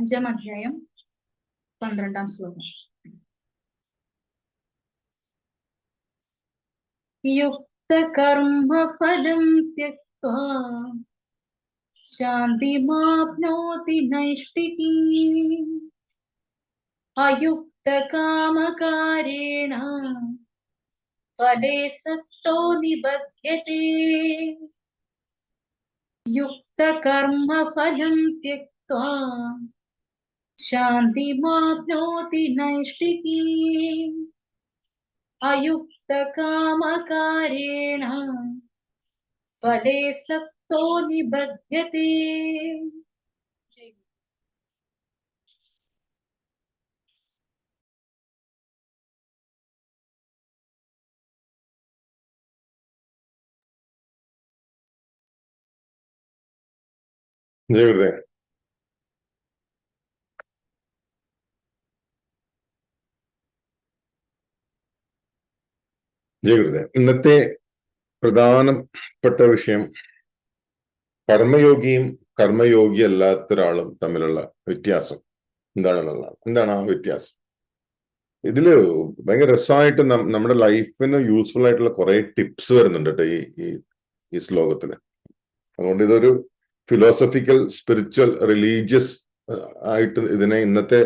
അഞ്ചാം അധ്യായം പന്ത്രണ്ടാം ശ്ലോകം. യുക്തകർമ്മഫലം त्यक्त्वा ശാന്തിമാപ്നോതി നൈഷ്ഠികീം അയുക്തകാമകാരേണ. ഫലേ സക്തോ നിബധ്യത്തെ. യുക്തകർമ്മഫലം ത്യക്ത്വാ. ശാന്തിമാപ്നോതി നൈഷ്ഠികീം അയുക്തകാമകാരേണ ഫലേ സക്തോ നിബധ്യത്തെ ജയ ഗുരുദേവ് ജയ ഗുരുദേവ് ഇന്നത്തെ പ്രധാനപ്പെട്ട വിഷയം കർമ്മയോഗിയും കർമ്മയോഗി അല്ലാത്ത ഒരാളും തമ്മിലുള്ള വ്യത്യാസം എന്താണെന്നുള്ളതാണ്. എന്താണ് ആ വ്യത്യാസം? ഇതിൽ ഭയങ്കര രസമായിട്ട് നമ്മുടെ ലൈഫിന് യൂസ്ഫുൾ ആയിട്ടുള്ള കുറെ ടിപ്സ് വരുന്നുണ്ട് കേട്ടോ ഈ ഈ ശ്ലോകത്തിൽ അതുകൊണ്ട് ഇതൊരു ഫിലോസഫിക്കൽ സ്പിരിച്വൽ റിലീജിയസ് ആയിട്ട് ഇതിനെ ഇന്നത്തെ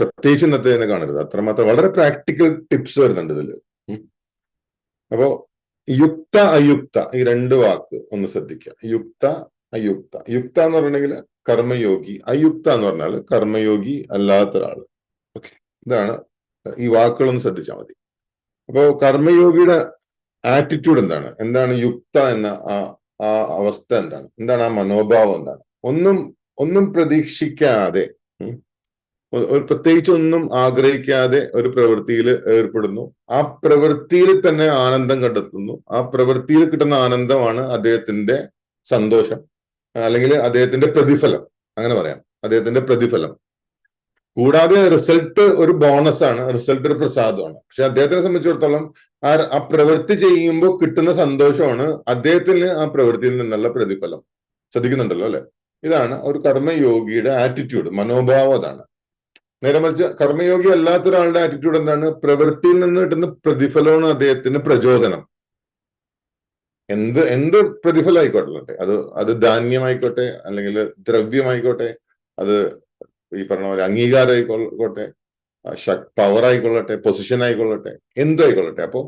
പ്രത്യേകിച്ച് ഇന്നത്തെ ഇതിനെ കാണരുത്. അത്രമാത്രം വളരെ പ്രാക്ടിക്കൽ ടിപ്സ് വരുന്നുണ്ട് ഇതിൽ ഉം. അപ്പോ യുക്ത അയുക്ത ഈ രണ്ട് വാക്ക് ഒന്ന് ശ്രദ്ധിക്കുക. യുക്ത അയുക്ത. യുക്ത എന്ന് പറഞ്ഞിട്ടുണ്ടെങ്കിൽ കർമ്മയോഗി അയുക്ത എന്ന് പറഞ്ഞാൽ കർമ്മയോഗി അല്ലാത്ത ഒരാൾ ഓക്കെ. ഇതാണ് ഈ വാക്കുകളൊന്ന് ശ്രദ്ധിച്ചാൽ മതി. അപ്പോ കർമ്മയോഗിയുടെ ആറ്റിറ്റ്യൂഡ് എന്താണ്? എന്താണ് യുക്ത എന്ന ആ ആ അവസ്ഥ എന്താണ്? എന്താണ് ആ മനോഭാവം എന്താണ്? ഒന്നും ഒന്നും പ്രതീക്ഷിക്കാതെ ഒരു പ്രത്യേകിച്ച് ഒന്നും ആഗ്രഹിക്കാതെ ഒരു പ്രവൃത്തിയിൽ ഏർപ്പെടുന്നു. ആ പ്രവൃത്തിയിൽ തന്നെ ആനന്ദം കണ്ടെത്തുന്നു. ആ പ്രവൃത്തിയിൽ കിട്ടുന്ന ആനന്ദമാണ് അദ്ദേഹത്തിന്റെ സന്തോഷം അല്ലെങ്കിൽ അദ്ദേഹത്തിന്റെ പ്രതിഫലം. അങ്ങനെ പറയാം. അദ്ദേഹത്തിന്റെ പ്രതിഫലം. കൂടാതെ റിസൾട്ട് ഒരു ബോണസ് ആണ് റിസൾട്ട് ഒരു പ്രസാദമാണ്. പക്ഷെ അദ്ദേഹത്തിനെ സംബന്ധിച്ചിടത്തോളം ആ ആ പ്രവൃത്തി ചെയ്യുമ്പോൾ കിട്ടുന്ന സന്തോഷമാണ് അദ്ദേഹത്തിന് ആ പ്രവൃത്തിയിൽ നിന്നുള്ള പ്രതിഫലം. ശ്രദ്ധിക്കുന്നുണ്ടല്ലോ അല്ലെ? ഇതാണ് ഒരു കർമ്മയോഗിയുടെ ആറ്റിറ്റ്യൂഡ് മനോഭാവം അതാണ്. നേരെ മറിച്ച് കർമ്മയോഗി അല്ലാത്ത ഒരാളുടെ ആറ്റിറ്റ്യൂഡ് എന്താണ്? പ്രവൃത്തിയിൽ നിന്ന് കിട്ടുന്ന പ്രതിഫലമാണ് അദ്ദേഹത്തിന് പ്രചോദനം. എന്ത് എന്ത് പ്രതിഫലം ആയിക്കോട്ടെ അത് അത് ധാന്യമായിക്കോട്ടെ അല്ലെങ്കിൽ ദ്രവ്യമായിക്കോട്ടെ അത് ഈ പറഞ്ഞ പോലെ അംഗീകാരം ആയിക്കോട്ടെ പവർ ആയിക്കൊള്ളട്ടെ പൊസിഷൻ ആയിക്കൊള്ളട്ടെ എന്തും ആയിക്കൊള്ളട്ടെ അപ്പോ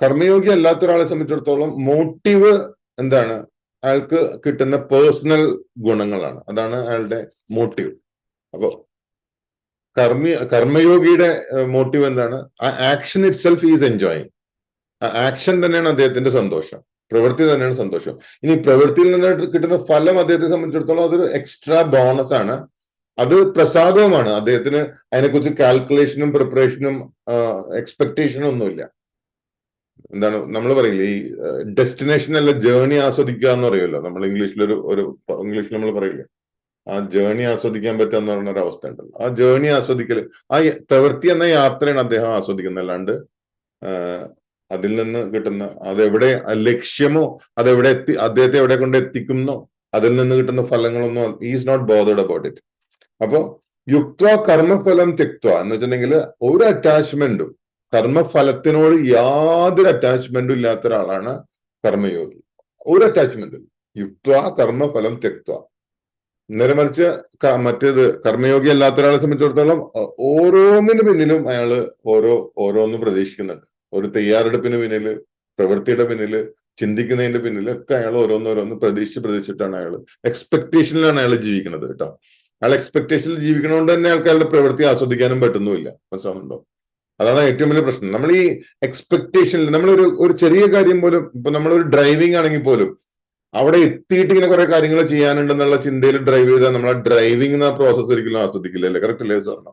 കർമ്മയോഗി അല്ലാത്ത ഒരാളെ സംബന്ധിച്ചിടത്തോളം മോട്ടീവ് എന്താണ്? അയാൾക്ക് കിട്ടുന്ന പേഴ്സണൽ ഗുണങ്ങളാണ്. അതാണ് അയാളുടെ മോട്ടീവ് അപ്പോ കർമ്മ കർമ്മയോഗിയുടെ മോട്ടീവ് എന്താണ്? ആ action itself is enjoying ആ ആക്ഷൻ തന്നെയാണ് അദ്ദേഹത്തിന്റെ സന്തോഷം. പ്രവൃത്തി തന്നെയാണ് സന്തോഷം. ഇനി പ്രവൃത്തിയിൽ നിന്ന് കിട്ടുന്ന ഫലം അദ്ദേഹത്തെ സംബന്ധിച്ചിടത്തോളം അതൊരു എക്സ്ട്രാ ബോണസ് ആണ്. അത് പ്രസാദവുമാണ്. അദ്ദേഹത്തിന് അതിനെക്കുറിച്ച് കാൽക്കുലേഷനും പ്രിപ്പറേഷനും എക്സ്പെക്ടേഷനും ഒന്നുമില്ല. എന്താണ് നമ്മൾ പറയില്ലേ? ഈ ഡെസ്റ്റിനേഷൻ അല്ല ജേണി ആസ്വദിക്കുക എന്ന് പറയുമല്ലോ നമ്മൾ ഇംഗ്ലീഷിലൊരു ഒരു ഇംഗ്ലീഷിൽ നമ്മൾ പറയില്ലേ? ആ ജേണി ആസ്വദിക്കാൻ പറ്റുക എന്ന് പറയുന്ന ഒരു അവസ്ഥ ഉണ്ടല്ലോ. ആ ജേണി ആസ്വദിക്കൽ ആ പ്രവൃത്തി എന്ന യാത്രയാണ് അദ്ദേഹം ആസ്വദിക്കുന്നത്. അല്ലാണ്ട് അതിൽ നിന്ന് കിട്ടുന്ന അതെവിടെ ലക്ഷ്യമോ അതെവിടെ എത്തി അദ്ദേഹത്തെ എവിടെ കൊണ്ട് എത്തിക്കുന്നോ അതിൽ നിന്ന് കിട്ടുന്ന ഫലങ്ങളൊന്നും is not bothered about it അപ്പോ യുക്ത കർമ്മഫലം തിക്ത എന്ന് വെച്ചിട്ടുണ്ടെങ്കിൽ ഒരു അറ്റാച്ച്മെന്റും കർമ്മഫലത്തിനോട് യാതൊരു അറ്റാച്ച്മെന്റും ഇല്ലാത്ത ഒരാളാണ് കർമ്മയോഗി. ഒരു അറ്റാച്ച്മെന്റും യുക്ത കർമ്മഫലം തെക്വ നേരെ മറിച്ച് മറ്റേത് കർമ്മയോഗി അല്ലാത്ത ഒരാളെ സംബന്ധിച്ചിടത്തോളം ഓരോന്നിന് പിന്നിലും അയാൾ ഓരോ ഓരോന്ന് പ്രതീക്ഷിക്കുന്നുണ്ട്. ഒരു തയ്യാറെടുപ്പിന് പിന്നിൽ പ്രവൃത്തിയുടെ പിന്നിൽ ചിന്തിക്കുന്നതിന്റെ പിന്നിൽ ഒക്കെ അയാൾ ഓരോന്നോരോന്ന് പ്രതീക്ഷിച്ച് പ്രതീക്ഷിച്ചിട്ടാണ് അയാൾ എക്സ്പെക്ടേഷനിലാണ് അയാൾ ജീവിക്കുന്നത് കേട്ടോ. അയാൾ എക്സ്പെക്ടേഷനിൽ ജീവിക്കണോണ്ട് തന്നെ ആൾക്കാരുടെ പ്രവൃത്തി ആസ്വദിക്കാനും പറ്റുന്നുമില്ല. മനസ്സിലാവുന്നുണ്ടോ? അതാണ് ഏറ്റവും വലിയ പ്രശ്നം. നമ്മൾ ഈ എക്സ്പെക്ടേഷനിൽ നമ്മളൊരു ഒരു ചെറിയ കാര്യം പോലും ഇപ്പൊ നമ്മളൊരു ഡ്രൈവിംഗ് ആണെങ്കിൽ പോലും അവിടെ എത്തിയിട്ട് ഇങ്ങനെ കുറെ കാര്യങ്ങൾ ചെയ്യാനുണ്ടെന്നുള്ള ചിന്തയിൽ ഡ്രൈവ് ചെയ്താൽ നമ്മളെ ഡ്രൈവിംഗ് എന്ന പ്രോസസ്സ് ഒരിക്കലും ആസ്വദിക്കില്ല അല്ലേ കറക്റ്റ് അല്ലേ സാറിന്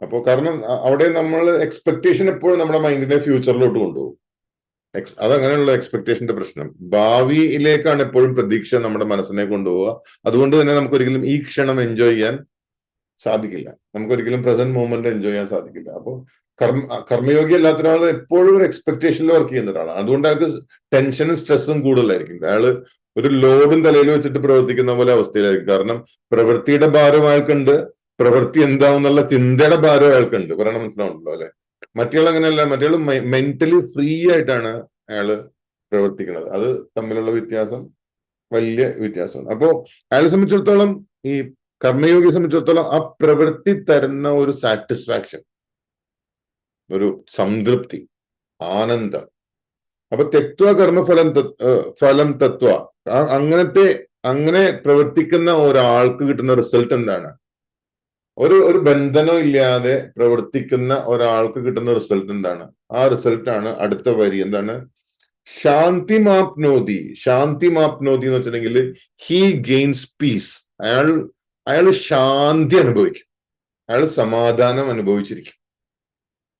അപ്പോൾ കാരണം അവിടെ നമ്മൾ എക്സ്പെക്ടേഷൻ എപ്പോഴും നമ്മുടെ മൈൻഡിനെ ഫ്യൂച്ചറിലോട്ട് കൊണ്ടുപോകും. എക്സ് അതങ്ങനെയുള്ള എക്സ്പെക്ടേഷന്റെ പ്രശ്നം. ഭാവിയിലേക്കാണ് എപ്പോഴും പ്രതീക്ഷ നമ്മുടെ മനസ്സിനെ കൊണ്ടുപോവുക. അതുകൊണ്ട് തന്നെ നമുക്ക് ഒരിക്കലും ഈ ക്ഷണം എൻജോയ് ചെയ്യാൻ സാധിക്കില്ല. നമുക്ക് ഒരിക്കലും പ്രസന്റ് മൂവ്മെന്റ് എൻജോയ് ചെയ്യാൻ സാധിക്കില്ല. അപ്പോൾ കർമ്മ കർമ്മയോഗി അല്ലാത്ത ഒരാൾ എപ്പോഴും ഒരു എക്സ്പെക്ടേഷനിൽ വർക്ക് ചെയ്യുന്ന ഒരാളാണ്. അതുകൊണ്ട് അയാൾക്ക് ടെൻഷനും സ്ട്രെസ്സും കൂടുതലായിരിക്കും. അയാൾ ഒരു ലോഡും തലയിൽ വെച്ചിട്ട് പ്രവർത്തിക്കുന്ന പോലെ അവസ്ഥയിലായിരിക്കും. കാരണം പ്രവൃത്തിയുടെ ഭാരം അയാൾക്കുണ്ട്. പ്രവൃത്തി എന്താവുന്നുള്ള ചിന്തയുടെ ഭാരം അയാൾക്കുണ്ട്. പറയണം മനസ്സിലാവുണ്ടല്ലോ അല്ലെ? മറ്റേ അങ്ങനെയല്ല. മറ്റേ മെന്റലി ഫ്രീ ആയിട്ടാണ് അയാൾ പ്രവർത്തിക്കുന്നത്. അത് തമ്മിലുള്ള വ്യത്യാസം വലിയ വ്യത്യാസമാണ്. അപ്പോ അയാളെ സംബന്ധിച്ചിടത്തോളം ഈ കർമ്മയോഗിയെ സംബന്ധിച്ചിടത്തോളം ആ പ്രവൃത്തി തരുന്ന ഒരു സാറ്റിസ്ഫാക്ഷൻ ഒരു സംതൃപ്തി ആനന്ദം. അപ്പൊ തെത്വ കർമ്മഫലം ഫലം തത്വ. അങ്ങനത്തെ അങ്ങനെ പ്രവർത്തിക്കുന്ന ഒരാൾക്ക് കിട്ടുന്ന റിസൾട്ട് എന്താണ്? ഒരു ഒരു ബന്ധനം ഇല്ലാതെ പ്രവർത്തിക്കുന്ന ഒരാൾക്ക് കിട്ടുന്ന റിസൾട്ട് എന്താണ്? ആ റിസൾട്ട് ആണ് അടുത്ത വരി എന്താണ്? ശാന്തി മാപ്നോതി ശാന്തി മാപ്നോതി എന്ന് വെച്ചിട്ടുണ്ടെങ്കിൽ ഹി ഗെയിൻസ് പീസ് അയാൾ അയാൾ ശാന്തി അനുഭവിക്കും. അയാൾ സമാധാനം അനുഭവിച്ചിരിക്കും.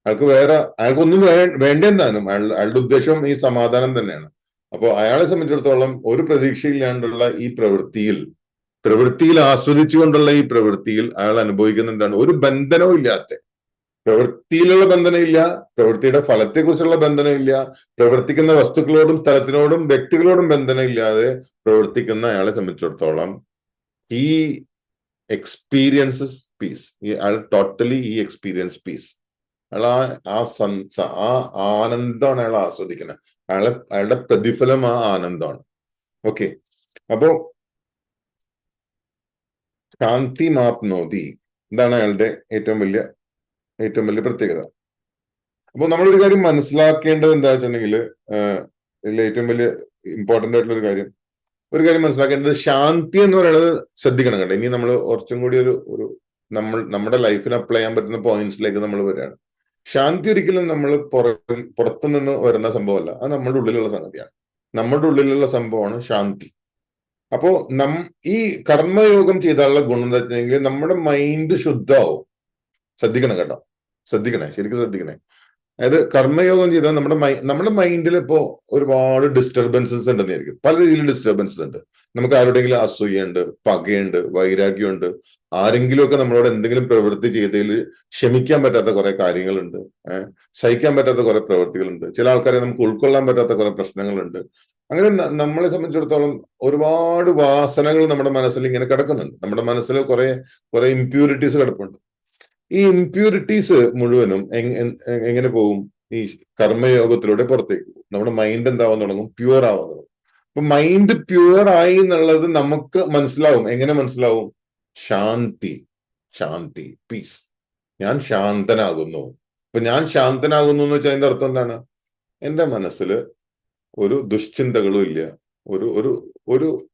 അയാൾക്ക് വേറെ അയാൾക്കൊന്നും വേ വേണ്ടെന്താനും അയാൾ അയാളുടെ ഉദ്ദേശം ഈ സമാധാനം തന്നെയാണ്. അപ്പോൾ അയാളെ സംബന്ധിച്ചിടത്തോളം ഒരു പ്രതീക്ഷയില്ലാണ്ടുള്ള ഈ പ്രവൃത്തിയിൽ പ്രവൃത്തിയിൽ ആസ്വദിച്ചുകൊണ്ടുള്ള ഈ പ്രവൃത്തിയിൽ അയാൾ അനുഭവിക്കുന്ന എന്താണ്? ഒരു ബന്ധനവും ഇല്ലാത്ത. പ്രവൃത്തിയിലുള്ള ബന്ധനമില്ല പ്രവൃത്തിയുടെ ഫലത്തെക്കുറിച്ചുള്ള ബന്ധനമില്ല പ്രവർത്തിക്കുന്ന വസ്തുക്കളോടും സ്ഥലത്തിനോടും വ്യക്തികളോടും ബന്ധനമില്ലാതെ പ്രവർത്തിക്കുന്ന അയാളെ സംബന്ധിച്ചിടത്തോളം ഈ എക്സ്പീരിയൻസസ് പീസ് അയാൾ ടോട്ടലി ഈ എക്സ്പീരിയൻസ് പീസ് അയാൾ ആ ആ ആ ആനന്ദമാണ് അയാൾ ആസ്വദിക്കുന്നത്. അയാളെ അയാളുടെ പ്രതിഫലം ആ ആനന്ദമാണ്. ഓക്കെ അപ്പോ ശാന്തി മാപ്നോതി ഇതാണ് അയാളുടെ ഏറ്റവും വലിയ ഏറ്റവും വലിയ പ്രത്യേകത. അപ്പൊ നമ്മളൊരു കാര്യം മനസ്സിലാക്കേണ്ടത് എന്താ വെച്ചിട്ടുണ്ടെങ്കിൽ ഇതിൽ ഏറ്റവും വലിയ ഇമ്പോർട്ടന്റ് ആയിട്ടുള്ള ഒരു കാര്യം ഒരു കാര്യം മനസ്സിലാക്കേണ്ടത് ശാന്തി എന്ന് പറയുന്നത് ശ്രദ്ധിക്കണം കേട്ടോ. ഇനി നമ്മൾ കുറച്ചും കൂടി ഒരു ഒരു നമ്മൾ നമ്മുടെ ലൈഫിന് അപ്ലൈ ചെയ്യാൻ പറ്റുന്ന പോയിന്റ്സിലേക്ക് നമ്മൾ വരികയാണ്. ശാന്തി ഒരിക്കലും നമ്മൾ പുറ പുറത്തു നിന്ന് വരുന്ന സംഭവമല്ല. അത് നമ്മുടെ ഉള്ളിലുള്ള സംഗതിയാണ്. നമ്മുടെ ഉള്ളിലുള്ള സംഭവമാണ് ശാന്തി. അപ്പോ നം ഈ കർമ്മയോഗം ചെയ്താലുള്ള ഗുണം എന്താ വെച്ചിട്ടുണ്ടെങ്കിൽ നമ്മുടെ മൈൻഡ് ശുദ്ധമാവും. ശ്രദ്ധിക്കണം കേട്ടോ. ശ്രദ്ധിക്കണേ ശരിക്കും ശ്രദ്ധിക്കണേ. അതായത് കർമ്മയോഗം ചെയ്താൽ നമ്മുടെ മൈ നമ്മുടെ മൈൻഡിൽ ഇപ്പോൾ ഒരുപാട് ഡിസ്റ്റർബൻസസ് ഉണ്ടെന്നായിരിക്കും. പല രീതിയിൽ ഡിസ്റ്റർബൻസസ് ഉണ്ട്. നമുക്ക് ആരോടെങ്കിലും അസൂയുണ്ട് പകയുണ്ട് വൈരാഗ്യമുണ്ട്. ആരെങ്കിലുമൊക്കെ നമ്മളോട് എന്തെങ്കിലും പ്രവൃത്തി ചെയ്തതിൽ ക്ഷമിക്കാൻ പറ്റാത്ത കുറെ കാര്യങ്ങളുണ്ട്. സഹിക്കാൻ പറ്റാത്ത കുറെ പ്രവൃത്തികളുണ്ട്. ചില ആൾക്കാരെ നമുക്ക് ഉൾക്കൊള്ളാൻ പറ്റാത്ത കുറെ പ്രശ്നങ്ങളുണ്ട്. അങ്ങനെ നമ്മളെ സംബന്ധിച്ചിടത്തോളം ഒരുപാട് വാസനകൾ നമ്മുടെ മനസ്സിൽ ഇങ്ങനെ കിടക്കുന്നുണ്ട്. നമ്മുടെ മനസ്സിൽ കുറെ കുറെ ഇമ്പ്യൂരിറ്റീസ് കിടപ്പുണ്ട്. ഈ ഇംപ്യൂരിറ്റീസ് മുഴുവനും എങ്- എങ്ങനെ പോകും ഈ കർമ്മയോഗത്തിലൂടെ പുറത്തേക്ക് പോകും നമ്മുടെ മൈൻഡ് എന്താവാൻ തുടങ്ങും? പ്യുവർ ആവാൻ തുടങ്ങും. അപ്പൊ മൈൻഡ് പ്യുവർ ആയി എന്നുള്ളത് നമുക്ക് മനസ്സിലാവും. എങ്ങനെ മനസ്സിലാവും? ശാന്തി. ശാന്തി. പീസ് ഞാൻ ശാന്തനാകുന്നു. അപ്പൊ ഞാൻ ശാന്തനാകുന്നു എന്ന് വെച്ചാൽ അതിന്റെ അർത്ഥം എന്താണ്? എന്റെ മനസ്സിൽ ഒരു ദുശ്ചിന്തകളും ഇല്ല. ഒരു ഒരു ഒരു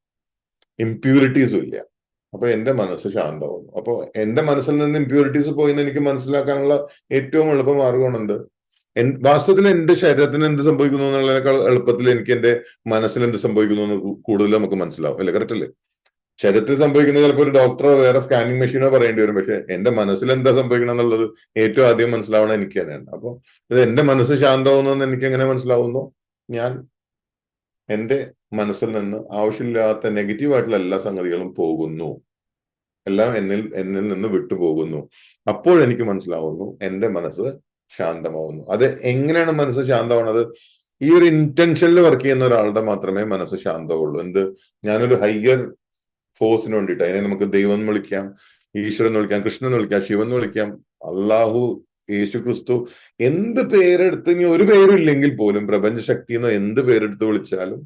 ഇമ്പ്യൂരിറ്റീസും ഇല്ല. അപ്പൊ എന്റെ മനസ്സ് ശാന്തമാകുന്നു. അപ്പൊ എന്റെ മനസ്സിൽ നിന്ന് ഇമ്പ്യൂരിറ്റീസ് പോയി എന്ന് എനിക്ക് മനസ്സിലാക്കാനുള്ള ഏറ്റവും എളുപ്പ മാർഗമാണ് എന്ത്? എൻ- വാസ്തവത്തിൽ എന്റെ ശരീരത്തിന് എന്ത് സംഭവിക്കുന്നു എന്നുള്ളതിനേക്കാൾ എളുപ്പത്തിൽ എനിക്ക് എന്റെ മനസ്സിൽ എന്ത് സംഭവിക്കുന്നു എന്ന് കൂടുതൽ നമുക്ക് മനസ്സിലാവും. അല്ലെ? കറക്റ്റ് അല്ലേ? ശരീരത്തിൽ സംഭവിക്കുന്നത് ചിലപ്പോൾ ഒരു ഡോക്ടറോ വേറെ സ്കാനിങ് മെഷീനോ പറയേണ്ടി വരും. പക്ഷെ എന്റെ മനസ്സിൽ എന്താ സംഭവിക്കണം എന്നുള്ളത് ഏറ്റവും ആദ്യം മനസ്സിലാവണം എനിക്ക് തന്നെയാണ്. അപ്പൊ ഇത് എന്റെ മനസ്സ് ശാന്തമാവുന്നു എനിക്ക് എങ്ങനെ മനസ്സിലാവുന്നു? ഞാൻ എന്റെ മനസ്സിൽ നിന്ന് ആവശ്യമില്ലാത്ത നെഗറ്റീവായിട്ടുള്ള എല്ലാ സംഗതികളും പോകുന്നു. എല്ലാം എന്നിൽ എന്നിൽ നിന്ന് വിട്ടുപോകുന്നു അപ്പോഴെനിക്ക് മനസ്സിലാവുന്നു എന്റെ മനസ്സ് ശാന്തമാവുന്നു. അത് എങ്ങനെയാണ് മനസ്സ് ശാന്തമാവുന്നത്? ഈ ഒരു ഇന്റൻഷനിൽ വർക്ക് ചെയ്യുന്ന ഒരാളുടെ മാത്രമേ മനസ്സ് ശാന്തമുള്ളൂ എന്ത്? ഞാനൊരു ഹയ്യർ ഫോഴ്സിന് വേണ്ടിയിട്ട്. അതിനെ നമുക്ക് ദൈവം എന്ന് വിളിക്കാം ഈശ്വരൻ എന്ന് വിളിക്കാം കൃഷ്ണൻ എന്ന് വിളിക്കാം ശിവൻ എന്ന് വിളിക്കാം അള്ളാഹു യേശു ക്രിസ്തു എന്ത് പേരെടുത്ത് ഇനി ഒരു പേരും ഇല്ലെങ്കിൽ പോലും പ്രപഞ്ചശക്തി എന്ന് എന്ത് പേരെടുത്ത് വിളിച്ചാലും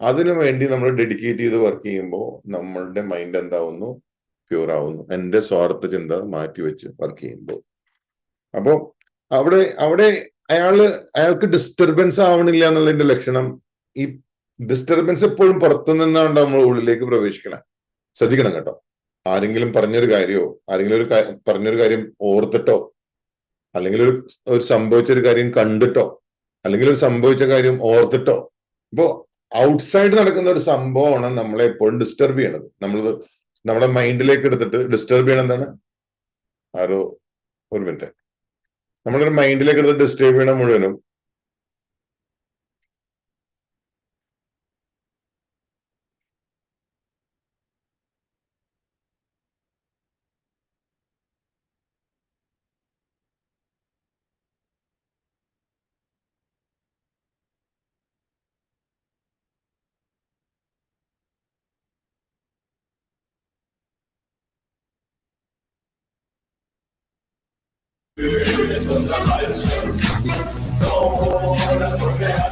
അതിനു വേണ്ടി നമ്മൾ ഡെഡിക്കേറ്റ് ചെയ്ത് വർക്ക് ചെയ്യുമ്പോൾ നമ്മളുടെ മൈൻഡ് എന്താവുന്നു? പ്യൂർ ആവുന്നു. എന്റെ സ്വാർത്ഥ ചിന്ത മാറ്റിവെച്ച് വർക്ക് ചെയ്യുമ്പോൾ. അപ്പോൾ അവിടെ അവിടെ അയാൾ അയാൾക്ക് ഡിസ്റ്റർബൻസ് ആവണില്ല എന്നുള്ളതിന്റെ ലക്ഷണം ഈ ഡിസ്റ്റർബൻസ് എപ്പോഴും പുറത്തു നിന്നാണ് നമ്മൾ ഉള്ളിലേക്ക് പ്രവേശിക്കണം. ശ്രദ്ധിക്കണം കേട്ടോ. ആരെങ്കിലും പറഞ്ഞൊരു കാര്യമോ ആരെങ്കിലും ഒരു പറഞ്ഞൊരു കാര്യം ഓർത്തിട്ടോ അല്ലെങ്കിൽ ഒരു ഒരു സംഭവിച്ച ഒരു കാര്യം കണ്ടിട്ടോ അല്ലെങ്കിൽ ഒരു സംഭവിച്ച കാര്യം ഓർത്തിട്ടോ ഇപ്പോ ഔട്ട്സൈഡ് നടക്കുന്ന ഒരു സംഭവമാണ് നമ്മളെ എപ്പോഴും ഡിസ്റ്റർബ് ചെയ്യണത്. നമ്മൾ നമ്മുടെ മൈൻഡിലേക്ക് എടുത്തിട്ട് ഡിസ്റ്റർബ് ചെയ്യണം എന്താണ്? ആരോ ഒരു മിനിറ്റ് നമ്മളൊരു മൈൻഡിലേക്ക് എടുത്ത് ഡിസ്റ്റർബ് ചെയ്യണം മുഴുവനും Don't eu forget